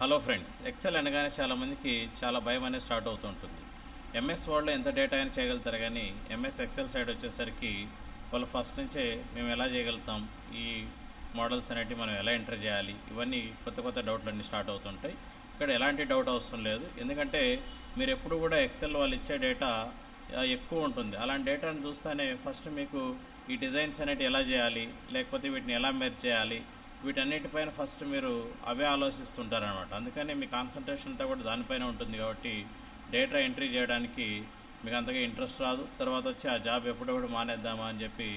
Hello friends XL అనగానే చాలామందికి చాలా భయం అనేది స్టార్ట్ అవుతుంటుంది ఎంఎస్ వర్డ్లో ఎంత డేటా అయినా చేయగలుగుతారు కానీ ఎంఎస్ ఎక్సెల్ సైడ్ వచ్చేసరికి వాళ్ళు ఫస్ట్ నుంచే మేము ఎలా చేయగలుగుతాం ఈ మోడల్స్ అనేటివి మనం ఎలా ఎంటర్ చేయాలి ఇవన్నీ కొత్త కొత్త డౌట్లు అన్నీ స్టార్ట్ అవుతుంటాయి. ఇక్కడ ఎలాంటి డౌట్ అవసరం లేదు. ఎందుకంటే మీరు ఎప్పుడు కూడా ఎక్సెల్ వాళ్ళు ఇచ్చే డేటా ఎక్కువ ఉంటుంది. అలాంటి డేటాను చూస్తేనే ఫస్ట్ మీకు ఈ డిజైన్స్ అనేవి ఎలా చేయాలి లేకపోతే వీటిని ఎలా మెర్జ్ చేయాలి వీటన్నిటిపైన ఫస్ట్ మీరు అవే ఆలోచిస్తుంటారనమాట అందుకని మీ కాన్సన్ట్రేషన్ అంతా కూడా దానిపైన ఉంటుంది కాబట్టి డేటా ఎంట్రీ చేయడానికి మీకు అంతగా ఇంట్రెస్ట్ రాదు. తర్వాత వచ్చి ఆ జాబ్ ఎప్పుడెప్పుడు మానేద్దామా అని చెప్పి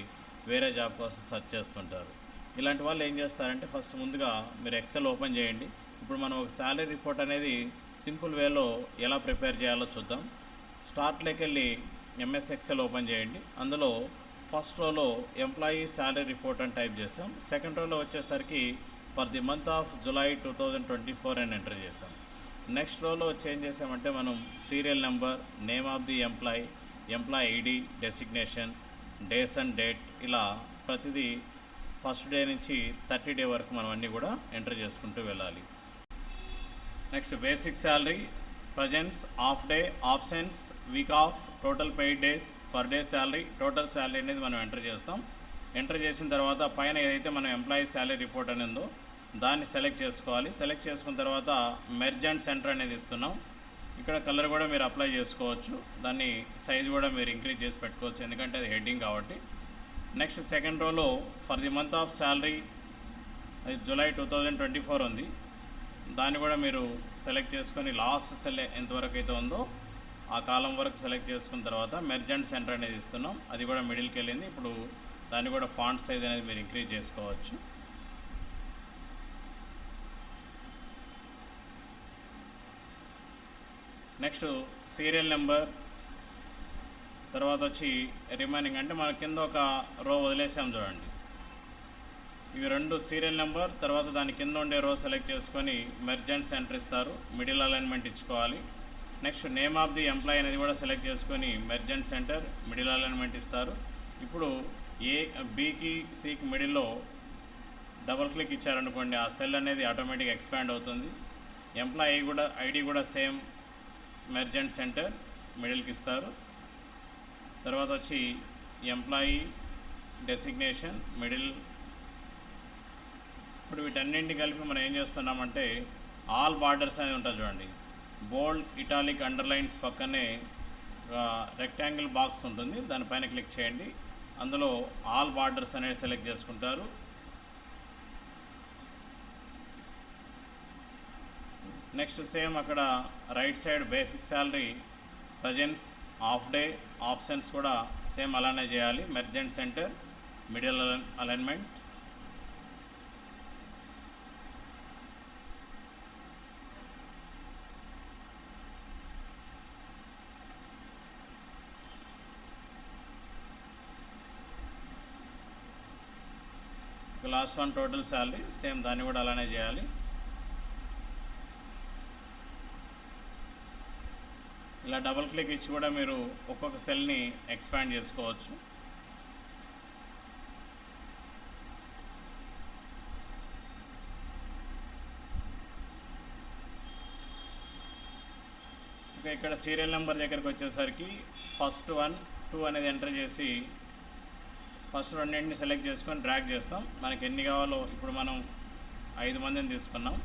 వేరే జాబ్ కోసం సెర్చ్ చేస్తుంటారు. ఇలాంటి వాళ్ళు ఏం చేస్తారంటే ఫస్ట్ ముందుగా మీరు ఎక్సెల్ ఓపెన్ చేయండి. ఇప్పుడు మనం ఒక శాలరీ రిపోర్ట్ అనేది సింపుల్ వేలో ఎలా ప్రిపేర్ చేయాలో చూద్దాం. స్టార్ట్లోకి వెళ్ళి ఎంఎస్ ఎక్సెల్ ఓపెన్ చేయండి. అందులో ఫస్ట్ రోలో ఎంప్లాయీ శాలరీ రిపోర్ట్ అని టైప్ చేసాం సెకండ్ రోలో వచ్చేసరికి for the month of July two thousand twenty four అని ఎంటర్ చేసాం నెక్స్ట్ రోలో చేంజ్ చేసామంటే మనం serial number name of the employee employee ID designation days and date ఇలా ప్రతిదీ ఫస్ట్ డే నుంచి థర్టీ డే వరకు మనం అన్నీ కూడా ఎంటర్ చేసుకుంటూ వెళ్ళాలి. Next basic salary presence of day options week off total paid days per day salary total salary అనేది మనం ఎంటర్ చేస్తాం. ఎంటర్ చేసిన తర్వాత పైన ఏదైతే మనం ఎంప్లాయీ శాలరీ రిపోర్ట్ అని ఉందో దాన్ని సెలెక్ట్ చేసుకోవాలి. సెలెక్ట్ చేసుకున్న తర్వాత మెర్జ్ అండ్ సెంటర్ అనేది ఇస్తున్నాం. ఇక్కడ కలర్ కూడా మీరు అప్లై చేసుకోవచ్చు. దాన్ని సైజ్ కూడా మీరు ఇంక్రీజ్ చేసి పెట్టుకోవచ్చు. ఎందుకంటే అది హెడ్డింగ్ కాబట్టి. నెక్స్ట్ సెకండ్ రోలో for the month of salary అది July two thousand twenty four ఉంది. దాన్ని కూడా మీరు సెలెక్ట్ చేసుకొని లాస్ట్ సెల్ ఎంతవరకు అయితే ఉందో ఆ కాలం వరకు సెలెక్ట్ చేసుకున్న తర్వాత మెర్జెంట్ సెంటర్ అనేది ఇస్తున్నాం. అది కూడా మిడిల్కి వెళ్ళింది. ఇప్పుడు దాన్ని కూడా ఫాంట్ సైజ్ అనేది మీరు ఇంక్రీజ్ చేసుకోవచ్చు. Next serial number. తర్వాత వచ్చి రిమైనింగ్. అంటే మన కింద ఒక రో వదిలేసాం చూడండి. ఇవి రెండు సీరియల్ నెంబర్ తర్వాత దాని కింద ఉండే రో సెలెక్ట్ చేసుకొని మెర్జెంట్స్ సెంటర్ ఇస్తారు మిడిల్ అలైన్మెంట్ ఇచ్చుకోవాలి. Next name of the employee అనేది కూడా సెలెక్ట్ చేసుకొని మెర్జెంట్ సెంటర్ మిడిల్ అలైన్మెంట్ ఇస్తారు. ఇప్పుడు ఏ బీకి సికి మిడిల్లో డబల్ క్లిక్ ఇచ్చారనుకోండి ఆ సెల్ అనేది ఆటోమేటిక్ ఎక్స్పాండ్ అవుతుంది. ఎంప్లాయీ కూడా ఐడి కూడా సేమ్ మెర్జెంట్ సెంటర్ మిడిల్కి ఇస్తారు. తర్వాత వచ్చి ఎంప్లాయీ డెసిగ్నేషన్ మిడిల్ వీటన్నింటిని కలిపి మనం ఏం చేస్తున్నామంటే ఆల్ బార్డర్స్ అనేది ఉంటుంది చూడండి. బోల్డ్ ఇటాలిక్ అండర్లైన్స్ పక్కనే రెక్టాంగిల్ బాక్స్ ఉంటుంది. దానిపైన క్లిక్ చేయండి. అందులో ఆల్ బార్డర్స్ అనేది సెలెక్ట్ చేసుకుంటారు. నెక్స్ట్ సేమ్ అక్కడ right side basic salary presence of day options కూడా సేమ్ అలానే చేయాలి. Merge and centre middle alignment last one total salary same దాన్ని కూడా అలానే చేయాలి. ఇలా డబుల్ క్లిక్ ఇచ్చి కూడా మీరు ఒక్కొక్క సెల్ని ఎక్స్పాండ్ చేసుకోవచ్చు. ఇక్కడ సీరియల్ నెంబర్ దగ్గరికి వచ్చేసరికి ఫస్ట్ వన్ టూ అనేది ఎంటర్ చేసి ఫస్ట్ రెండింటిని సెలెక్ట్ చేసుకొని డ్రాగ్ చేస్తాం. మనకి ఎన్ని కావాలో ఇప్పుడు మనం ఐదు మందిని తీసుకున్నాం.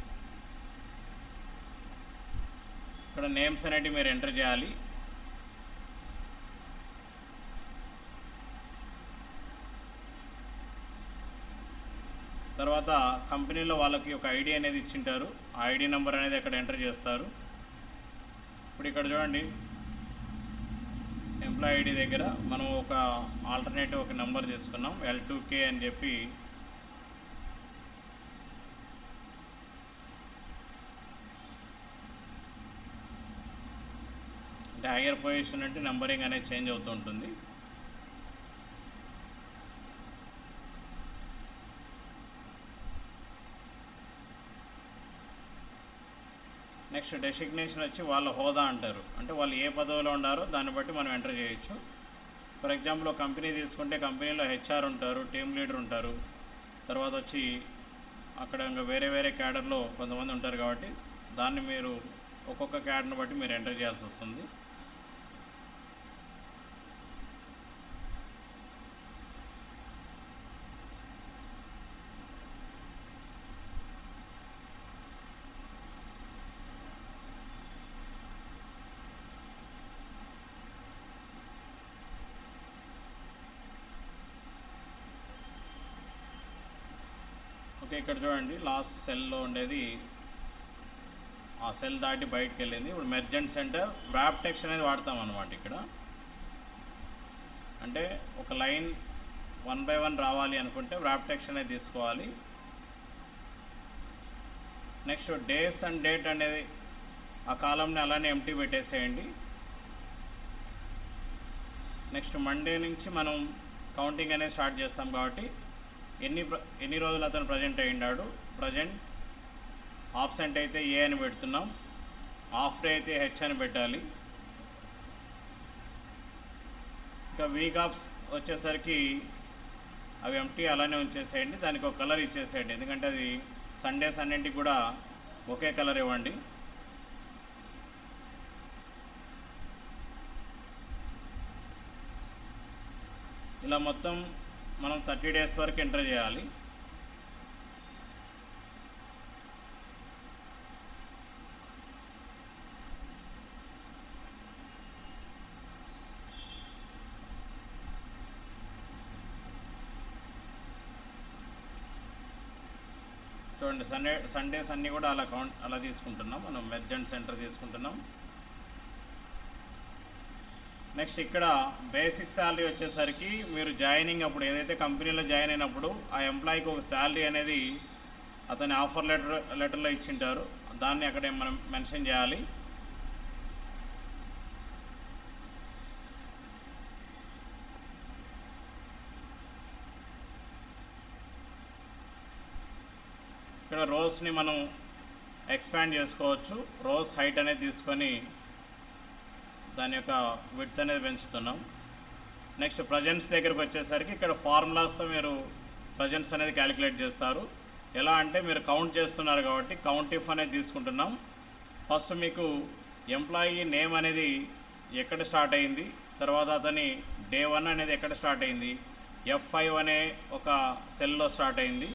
ఇక్కడ నేమ్స్ అనేటివి మీరు ఎంటర్ చేయాలి. తర్వాత కంపెనీలో వాళ్ళకి ఒక ఐడి అనేది ఇచ్చింటారు. ఆ ఐడి నెంబర్ అనేది అక్కడ ఎంటర్ చేస్తారు. ఇప్పుడు ఇక్కడ చూడండి. ఎంప్లాయ్ ఐడి దగ్గర మనం ఒక ఆల్టర్నేటివ్ ఒక నెంబర్ తీసుకున్నాం ఎల్ టూ కే అని చెప్పి. అంటే హైయర్ పొజిషన్ అంటే నెంబరింగ్ అనేది చేంజ్ అవుతూ ఉంటుంది. నెక్స్ట్ డెసిగ్నేషన్ వచ్చి వాళ్ళ హోదా అంటారు. అంటే వాళ్ళు ఏ పదవిలో ఉన్నారో దాన్ని బట్టి మనం ఎంటర్ చేయొచ్చు. ఫర్ ఎగ్జాంపుల్ కంపెనీ తీసుకుంటే కంపెనీలో హెచ్ఆర్ ఉంటారు టీమ్ లీడర్ ఉంటారు. తర్వాత వచ్చి అక్కడ ఇంకా వేరే వేరే క్యాడర్లో కొంతమంది ఉంటారు కాబట్టి దాన్ని మీరు ఒక్కొక్క క్యాడర్ని బట్టి మీరు ఎంటర్ చేయాల్సి వస్తుంది. ఓకే ఇక్కడ చూడండి లాస్ట్ సెల్లో ఉండేది. ఆ సెల్ దాటి బయటకు వెళ్ళింది. ఇప్పుడు మెర్జెంట్ సెంటర్ వ్రాప్ టెక్స్ట్ అనేది వాడతాం అనమాట ఇక్కడ. అంటే ఒక లైన్ వన్ బై వన్ రావాలి అనుకుంటే వ్రాప్ టెక్స్ట్ అనేది తీసుకోవాలి. నెక్స్ట్ డేస్ అండ్ డేట్ అనేది ఆ కాలంని అలానే ఎంటీ పెట్టేసేయండి. నెక్స్ట్ మండే నుంచి మనం కౌంటింగ్ అనేది స్టార్ట్ చేస్తాం కాబట్టి ఎన్ని ఎన్ని రోజులు అతను ప్రజెంట్ అయ్యిండాడు? ప్రజెంట్ ఆబ్సెంట్ అయితే ఏ అని పెడుతున్నాం. ఆఫ్ డే అయితే హెచ్ అని పెట్టాలి. ఇంకా వీక్ ఆఫ్స్ వచ్చేసరికి అవి ఎంటీ అలానే ఉంచేసేయండి. దానికి ఒక కలర్ ఇచ్చేసేయండి. ఎందుకంటే అది సండేస్ అన్నింటికి కూడా ఒకే కలర్ ఇవ్వండి. ఇలా మొత్తం మనం థర్టీ డేస్ వరకు ఎంటర్ చేయాలి. చూడండి సండే సండేస్ అన్నీ కూడా అలా కౌంట్ అలా తీసుకుంటున్నాం. మనం మెర్జెంట్ సెంటర్ తీసుకుంటున్నాం. నెక్స్ట్ ఇక్కడ బేసిక్ శాలరీ వచ్చేసరికి మీరు జాయినింగ్ అప్పుడు ఏదైతే కంపెనీలో జాయిన్ అయినప్పుడు ఆ ఎంప్లాయీకి ఒక శాలరీ అనేది అతని ఆఫర్ లెటర్ లెటర్లో ఇచ్చింటారు. దాన్ని అక్కడ మనం మెన్షన్ చేయాలి. ఇక్కడ రోస్ని మనం ఎక్స్పాండ్ చేసుకోవచ్చు. రోస్ హైట్ అనేది తీసుకొని దాని యొక్క విడ్త్ అనేది పెంచుతున్నాం. నెక్స్ట్ ప్రజెన్స్ దగ్గరకు వచ్చేసరికి ఇక్కడ ఫార్ములాస్తో మీరు ప్రజెన్స్ అనేది క్యాలిక్యులేట్ చేస్తారు. ఎలా అంటే మీరు కౌంట్ చేస్తున్నారు కాబట్టి కౌంట్ ఇఫ్ అనేది తీసుకుంటున్నాం. ఫస్ట్ మీకు ఎంప్లాయీ నేమ్ అనేది ఎక్కడ స్టార్ట్ అయింది? తర్వాత అతని డే వన్ అనేది ఎక్కడ స్టార్ట్ అయింది? ఎఫ్ ఫైవ్ అనే ఒక సెల్లో స్టార్ట్ అయింది.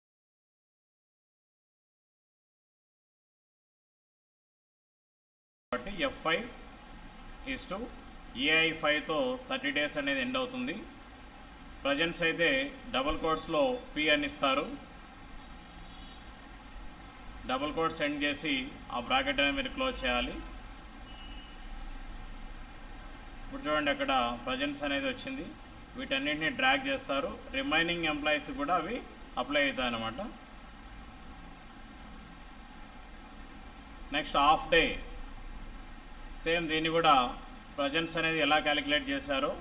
కాబట్టి F five is to AI ఫైవ్తో thirty days అనేది ఎండ్ అవుతుంది. ప్రజెంట్స్ అయితే డబుల్ కోడ్స్లో పి అని ఇస్తారు. డబుల్ కోడ్ సెండ్ చేసి ఆ బ్రాకెట్ అనేది మీరు క్లోజ్ చేయాలి. ఇప్పుడు చూడండి అక్కడ ప్రజెంట్స్ అనేది వచ్చింది. వీటన్నిటిని డ్రాగ్ చేస్తారు. రిమైనింగ్ ఎంప్లాయీస్ కూడా అవి అప్లై అవుతాయి అన్నమాట. నెక్స్ట్ హాఫ్ డే సేమ్ దీన్ని కూడా ప్రజెన్స్ అనేది ఎలా క్యాలిక్యులేట్ చేశారో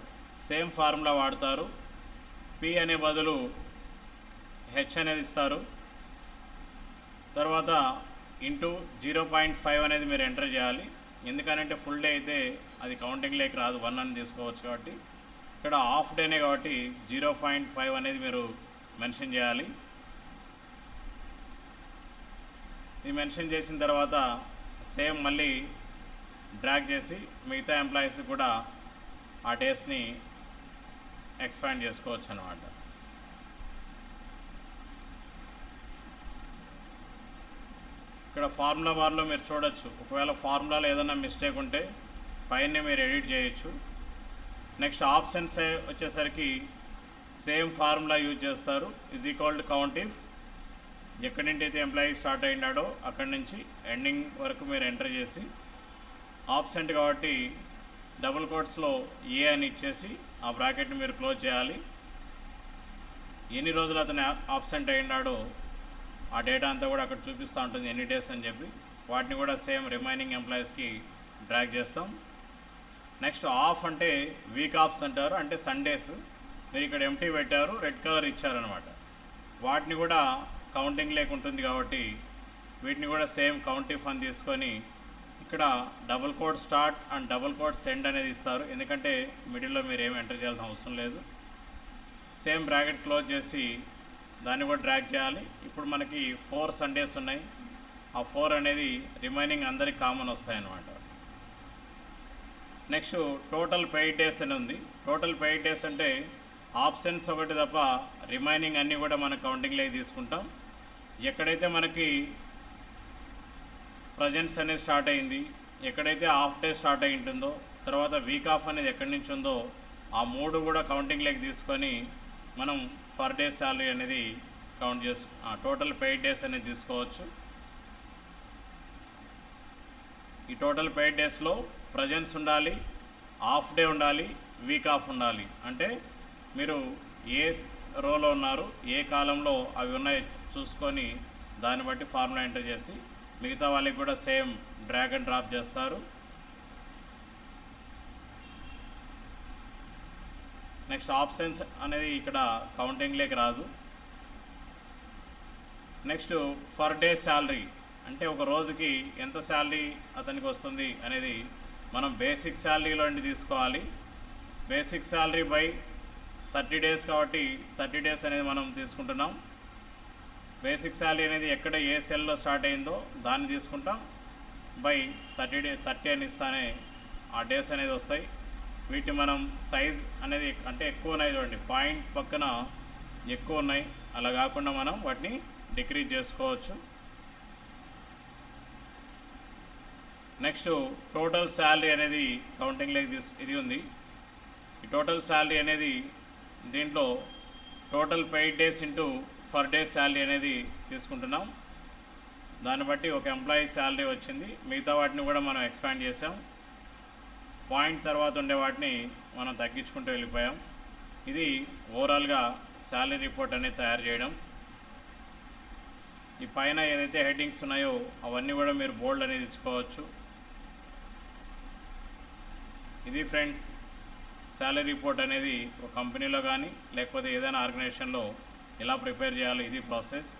సేమ్ ఫార్ములా వాడతారు. పి అనే బదులు హెచ్ అనేది ఇస్తారు. తర్వాత ఇంటూ జీరో పాయింట్ ఫైవ్ అనేది మీరు ఎంటర్ చేయాలి. ఎందుకనంటే ఫుల్ డే అయితే అది కౌంటింగ్ లేక రాదు. వన్ అని తీసుకోవచ్చు కాబట్టి. ఇక్కడ హాఫ్ డేనే కాబట్టి జీరో పాయింట్ ఫైవ్ అనేది మీరు మెన్షన్ చేయాలి. ఇది మెన్షన్ చేసిన తర్వాత సేమ్ మళ్ళీ డ్రాగ్ చేసి మిగతా ఎంప్లాయీస్ కూడా ఆ డేస్ని ఎక్స్పాండ్ చేసుకోవచ్చు అనమాట ఇక్కడ ఫార్ములా బార్లో మీరు చూడొచ్చు. ఒకవేళ ఫార్ములాలో ఏదైనా మిస్టేక్ ఉంటే పైన మీరు ఎడిట్ చేయొచ్చు. నెక్స్ట్ ఆప్షన్స్ వచ్చేసరికి సేమ్ ఫార్ములా యూజ్ చేస్తారు. Is equal to count if ఎక్కడి నుండి అయితే ఎంప్లాయీ స్టార్ట్ అయినాడో అక్కడి నుంచి ఎండింగ్ వరకు మీరు ఎంటర్ చేసి ఆబ్సెంట్ కాబట్టి డబుల్ కోట్స్లో ఏ అని ఇచ్చేసి ఆ బ్రాకెట్ని మీరు క్లోజ్ చేయాలి. ఎన్ని రోజులు అతను ఆబ్సెంట్ అయినాడో ఆ డేటా అంతా కూడా అక్కడ చూపిస్తూ ఉంటుంది ఎన్ని డేస్ అని చెప్పి. వాటిని కూడా సేమ్ రిమైనింగ్ ఎంప్లాయీస్కి డ్రాగ్ చేస్తాం. నెక్స్ట్ ఆఫ్ అంటే వీక్ ఆఫ్స్ అంటారు అంటే సండేస్. మీరు ఇక్కడ ఎంటీ పెట్టారు రెడ్ కలర్ ఇచ్చారనమాట. వాటిని కూడా కౌంటింగ్ లేకుంటుంది కాబట్టి వీటిని కూడా సేమ్ కౌంటీ ఫండ్ తీసుకొని ఇక్కడ double code start and double code send అనేది ఇస్తారు. ఎందుకంటే మిడిల్లో మీరు ఏం ఎంటర్ చేయాల్సిన అవసరం లేదు. సేమ్ బ్రాకెట్ క్లోజ్ చేసి దాన్ని కూడా డ్రాక్ చేయాలి. ఇప్పుడు మనకి ఫోర్ సండేస్ ఉన్నాయి. ఆ ఫోర్ అనేది రిమైనింగ్ అందరికి కామన్ వస్తాయి అన్నమాట నెక్స్ట్ టోటల్ పెయిడ్ డేస్ అని ఉంది. టోటల్ పెయిడ్ డేస్ అంటే ఆప్షన్స్ ఒకటి తప్ప రిమైనింగ్ అన్నీ కూడా మన కౌంటింగ్లో తీసుకుంటాం. ఎక్కడైతే మనకి ప్రజెన్స్ అనేది స్టార్ట్ అయింది. ఎక్కడైతే హాఫ్ డే స్టార్ట్ అయి ఉంటుందో తర్వాత వీక్ ఆఫ్ అనేది ఎక్కడి నుంచి ఉందో ఆ మూడు కూడా కౌంటింగ్లోకి తీసుకొని మనం పర్ డే శాలరీ అనేది కౌంట్ చేసు టోటల్ పెయిడ్ డేస్ అనేది తీసుకోవచ్చు. ఈ టోటల్ పెయిడ్ డేస్లో ప్రజెన్స్ ఉండాలి హాఫ్ డే ఉండాలి వీక్ ఆఫ్ ఉండాలి. అంటే మీరు ఏ రోలో ఉన్నారు ఏ కాలంలో అవి ఉన్నాయి చూసుకొని దాన్ని బట్టి ఫార్ములా ఎంటర్ చేసి మిగతా వాళ్ళకి కూడా సేమ్ డ్రాగ్ అండ్ డ్రాప్ చేస్తారు. నెక్స్ట్ ఆప్షన్స్ అనేది ఇక్కడ కౌంటింగ్లోకి రాదు. నెక్స్ట్ ఫర్ డే శాలరీ అంటే ఒక రోజుకి ఎంత శాలరీ అతనికి వస్తుంది అనేది మనం బేసిక్ శాలరీలో నుండి తీసుకోవాలి. Basic salary by thirty days కాబట్టి థర్టీ డేస్ అనేది మనం తీసుకుంటున్నాం. బేసిక్ శాలరీ అనేది ఎక్కడ ఏ సెల్లో స్టార్ట్ అయిందో దాన్ని తీసుకుంటాం. బై థర్టీ డే థర్టీ అని ఇస్తానే ఆ డేస్ అనేది వస్తాయి. వీటి మనం సైజ్ అనేది అంటే ఎక్కువ ఉన్నాయి చూడండి. పాయింట్ పక్కన ఎక్కువ ఉన్నాయి. అలా కాకుండా మనం వాటిని డిక్రీజ్ చేసుకోవచ్చు. నెక్స్ట్ టోటల్ శాలరీ అనేది కౌంటింగ్లోకి తీసు ఇది ఉంది. ఈ టోటల్ శాలరీ అనేది దీంట్లో total paid days into per day salary అనేది తీసుకుంటున్నాం. దాన్ని బట్టి ఒక ఎంప్లాయీ శాలరీ వచ్చింది. మిగతా వాటిని కూడా మనం ఎక్స్పాండ్ చేసాం పాయింట్ తర్వాత ఉండే వాటిని మనం తగ్గించుకుంటూ వెళ్ళిపోయాం. ఇది ఓవరాల్గా శాలరీ రిపోర్ట్ అనేది తయారు చేయడం. ఈ పైన ఏదైతే హెడ్డింగ్స్ ఉన్నాయో అవన్నీ కూడా మీరు బోల్డ్ అనేది ఇచ్చుకోవచ్చు. ఇది ఫ్రెండ్స్ శాలరీ రిపోర్ట్ అనేది ఒక కంపెనీలో కానీ లేకపోతే ఏదైనా ఆర్గనైజేషన్లో ఎలా ప్రిపేర్ చేయాలో ఇది ప్రాసెస్.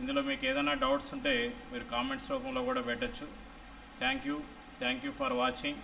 ఇందులో మీకు ఏదైనా డౌట్స్ ఉంటే మీరు కామెంట్స్ రూపంలో కూడా పెట్టచ్చు. Thank you. Thank you for watching.